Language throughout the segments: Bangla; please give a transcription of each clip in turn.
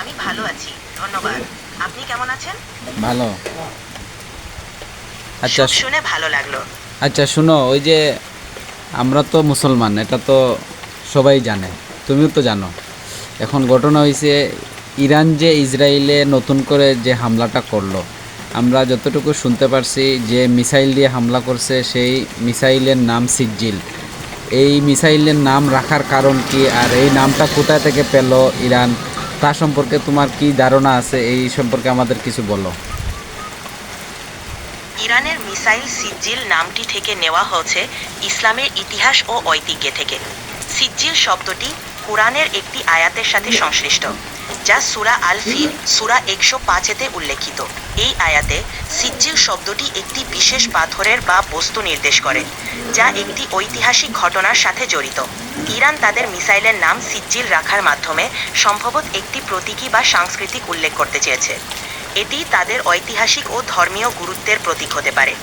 আমি ভালো আছি ধন্যবাদ। আপনি কেমন আছেন? ভালো। আচ্ছা শুনে ভালো লাগল। আচ্ছা শুনো ওই যে আমরা তো মুসলমান এটা তো সবাই জানে তুমিও তো জানো। এখন ঘটনা হয়েছে ইরান যে ইসরায়েলে নতুন করে যে হামলাটা করল আমরা যতটুকু শুনতে পারছি যে মিসাইল দিয়ে হামলা করছে সেই মিসাইলের নাম সিজ্জিল। এই মিসাইলের নাম রাখার কারণ কি আর এই নামটা কোথা থেকে পেল ইরান? তা সম্পর্কে তোমার কি ধারণা আছে? এই সম্পর্কে আমাদের কিছু বলো। ইরানের মিসাইল সিজ্জিল নামটি থেকে নেওয়া হয়েছে ইসলামের ইতিহাস ও ঐতিহ্য থেকে। সিজ্জিল শব্দটি কোরআনের একটি আয়াতের সাথে সংশ্লিষ্ট। যা সুরা আল ফির সুরা একশো পাঁচেতে উল্লেখিত। এই আয়াতে সিজ্জিল শব্দটি একটি বিশেষ পাথরের বা বস্তু নির্দেশ করে, যা একটি ঐতিহাসিক ঘটনার সাথে জড়িত। ইরান তাদের মিসাইলের নাম সিজ্জিল রাখার মাধ্যমে সম্ভবত একটি প্রতীকী বা সাংস্কৃতিক উল্লেখ করতে চেয়েছে। এটি তাদের ঐতিহাসিক ও ধর্মীয় গুরুত্বের প্রতীক হতে পারে।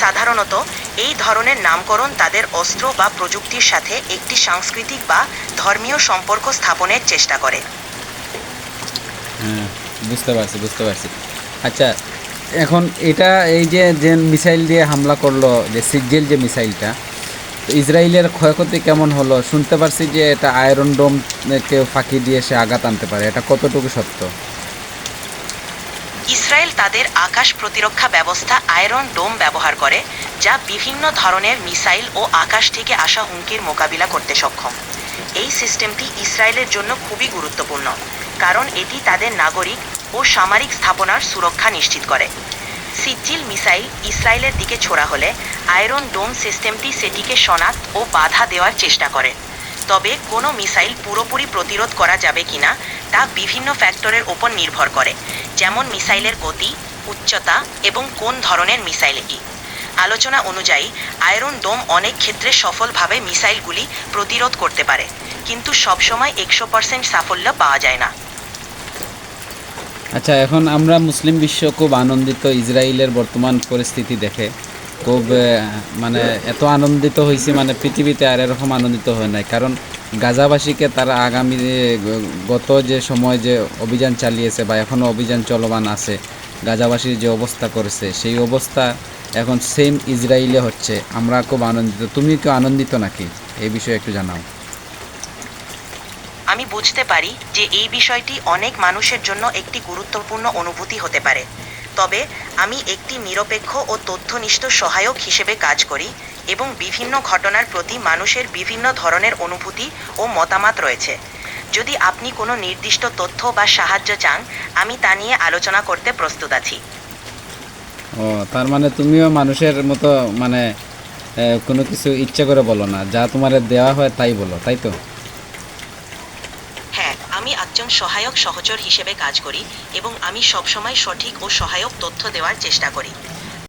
সাধারণত, এই ধরনের নামকরণ তাদের অস্ত্র বা প্রযুক্তির সাথে একটি সাংস্কৃতিক বা ধর্মীয় সম্পর্ক স্থাপনের চেষ্টা করে। হ্যাঁ বুঝতে পারছি বুঝতে পারছি। আচ্ছা এখন এটা এই যে যে মিসাইল দিয়ে হামলা করল, যে সিজ্জেল যে মিসাইলটা ইসরায়েলের ক্ষয়ক্ষতি কেমন হলো? শুনতে পারছি যে এটা আয়রন ডোম কেউ ফাঁকি দিয়ে সে আঘাত আনতে পারে। এটা কতটুকু সত্য? ইসরায়েল তাদের আকাশ প্রতিরক্ষা ব্যবস্থা আয়রন ডোম ব্যবহার করে যা বিভিন্ন ধরনের মিসাইল ও আকাশ থেকে আসা হুমকির মোকাবিলা করতে সক্ষম। এই সিস্টেমটি ইসরায়েলের জন্য খুবই গুরুত্বপূর্ণ, কারণ এটি তাদের নাগরিক ও সামরিক স্থাপনার সুরক্ষা নিশ্চিত করে। সিজ্জিল মিসাইল ইসরায়েলের দিকে ছোড়া হলে আয়রন ডোম সিস্টেমটি সেটিকে শনাক্ত ও বাধা দেওয়ার চেষ্টা করে। তবে কোনো মিসাইল পুরোপুরি প্রতিরোধ করা যাবে কিনা তা বিভিন্ন ফ্যাক্টরের ওপর নির্ভর করে, যেমন মিসাইলের গতি, উচ্চতা এবং কোন ধরনের মিসাইল এটি আলোচনা অনুযায়ী, আয়রন ডোম অনেক ক্ষেত্রে সফলভাবে মিসাইলগুলি প্রতিরোধ করতে পারে, কিন্তু সবসময় একশো পার্সেন্ট সাফল্য পাওয়া যায় না। আচ্ছা এখন আমরা মুসলিম বিশ্ব খুব আনন্দিত ইসরায়েলের বর্তমান পরিস্থিতি দেখে। খুব মানে এত আনন্দিত হয়েছি মানে পৃথিবীতে আর এরকম আনন্দিত হয় নাই। কারণ গাজাবাসীকে তারা আগামী গত যে সময় যে অভিযান চালিয়েছে বা এখনও অভিযান চলমান আছে, গাজাবাসীর যে অবস্থা করেছে, সেই অবস্থা এখন সেম ইসরায়েলে হচ্ছে। আমরা খুব আনন্দিত। তুমি কি আনন্দিত নাকি? এই বিষয়ে একটু জানাও। আমি বুঝতে পারি যে এই বিষয়টি অনেক মানুষের জন্য একটি গুরুত্বপূর্ণ অনুভূতি হতে পারে। তবে আমি একটি নিরপেক্ষ ও তথ্যনিষ্ঠ সহায়ক হিসেবে কাজ করি এবং বিভিন্ন ঘটনার প্রতি মানুষের বিভিন্ন ধরনের অনুভূতি ও মতামত রয়েছে। যদি আপনি কোনো নির্দিষ্ট তথ্য বা সাহায্য চান, আমি তা নিয়ে আলোচনা করতে প্রস্তুত আছি। ও, তার মানে তুমিও মানুষের মতো মানে কোনো কিছু ইচ্ছে করে বলো না। যা তোমার দেওয়া হয় তাই বলো, তাই তো? হ্যাঁ আমি একজন সহায়ক সহচর হিসেবে কাজ করি এবং আমি সবসময় সঠিক ও সহায়ক তথ্য দেওয়ার চেষ্টা করি।